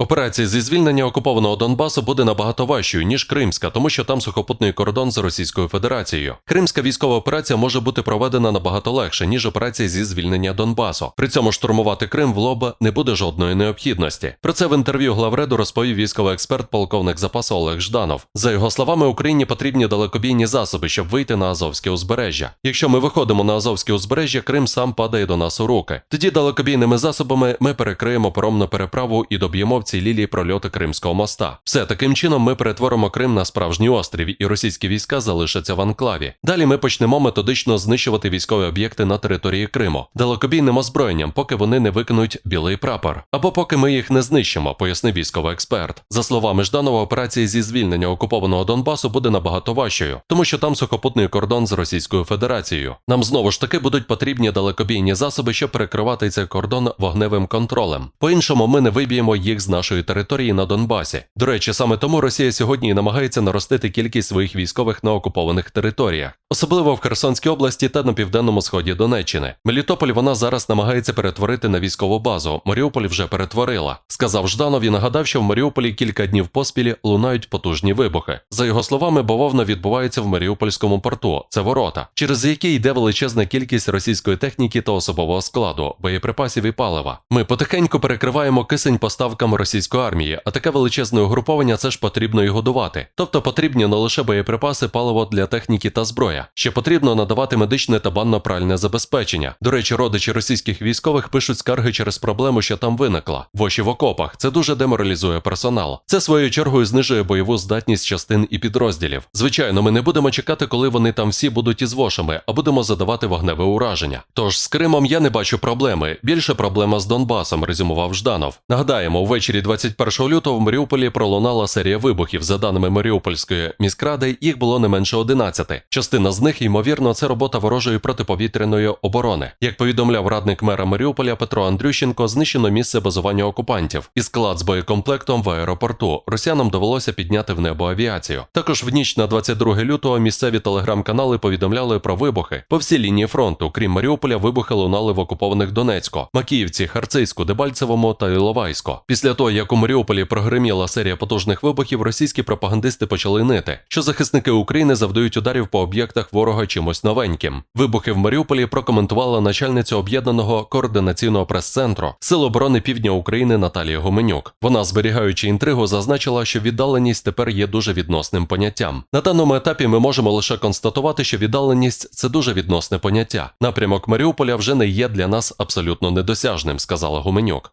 Операція зі звільнення окупованого Донбасу буде набагато важчою, ніж Кримська, тому що там сухопутний кордон з Російською Федерацією. Кримська військова операція може бути проведена набагато легше, ніж операція зі звільнення Донбасу. При цьому штурмувати Крим в лоба не буде жодної необхідності. Про це в інтерв'ю главреду розповів військовий експерт, полковник запасу Олег Жданов. За його словами, Україні потрібні далекобійні засоби, щоб вийти на Азовське узбережжя. Якщо ми виходимо на Азовське узбережжя, Крим сам падає до нас у руки. Тоді далекобійними засобами ми перекриємо паромну переправу і доб'ємо в цій лілії прольоти Кримського моста. Все таким чином ми перетворимо Крим на справжній острів, і російські війська залишаться в анклаві. Далі ми почнемо методично знищувати військові об'єкти на території Криму далекобійним озброєнням, поки вони не викинуть білий прапор, або поки ми їх не знищимо, пояснив військовий експерт. За словами Жданова, операція зі звільнення окупованого Донбасу буде набагато важчою, тому що там сухопутний кордон з Російською Федерацією. Нам знову ж таки будуть потрібні далекобійні засоби, щоб перекривати цей кордон вогневим контролем. По-іншому ми не виб'ємо їх з нашої території на Донбасі. До речі, саме тому Росія сьогодні намагається наростити кількість своїх військових на окупованих територіях, особливо в Херсонській області та на південному сході Донеччини. Мелітополь вона зараз намагається перетворити на військову базу. Маріуполь вже перетворила. Сказав Жданов і нагадав, що в Маріуполі кілька днів поспіль лунають потужні вибухи. За його словами, бавовна відбувається в Маріупольському порту. Це ворота, через які йде величезна кількість російської техніки та особового складу, боєприпасів і палива. Ми потихеньку перекриваємо кисень поставкам російської армії, а таке величезне угруповання це ж потрібно і годувати. Тобто потрібні не лише боєприпаси, паливо для техніки та зброя. Ще потрібно надавати медичне та банно-пральне забезпечення. До речі, родичі російських військових пишуть скарги через проблему, що там виникла. Воші в окопах. Це дуже деморалізує персонал. Це своєю чергою знижує бойову здатність частин і підрозділів. Звичайно, ми не будемо чекати, коли вони там всі будуть із вошами, а будемо задавати вогневе ураження. Тож з Кримом я не бачу проблеми. Більше проблема з Донбасом, резюмував Жданов. Нагадаємо, ввечері 21 лютого в Маріуполі пролунала серія вибухів. За даними Маріупольської міськради, їх було не менше 11. Частина з них, ймовірно, це робота ворожої протиповітряної оборони. Як повідомляв радник мера Маріуполя Петро Андрющенко, знищено місце базування окупантів і склад з боєкомплектом в аеропорту. Росіянам довелося підняти в небо авіацію. Також в ніч на 22 лютого місцеві телеграм-канали повідомляли про вибухи по всій лінії фронту. Крім Маріуполя, вибухи лунали в окупованих Донецько, Макіївці, Харцизьку, Дебальцевому та Іловайську. Після того, як у Маріуполі прогриміла серія потужних вибухів, російські пропагандисти почали нити, що захисники України завдають ударів по об'єктах ворога чимось новеньким. Вибухи в Маріуполі прокоментувала начальниця об'єднаного координаційного прес-центру Сил оборони Півдня України Наталія Гуменюк. Вона, зберігаючи інтригу, зазначила, що віддаленість тепер є дуже відносним поняттям. На даному етапі ми можемо лише констатувати, що віддаленість це дуже відносне поняття. Напрямок Маріуполя вже не є для нас абсолютно недосяжним, сказала Гуменюк.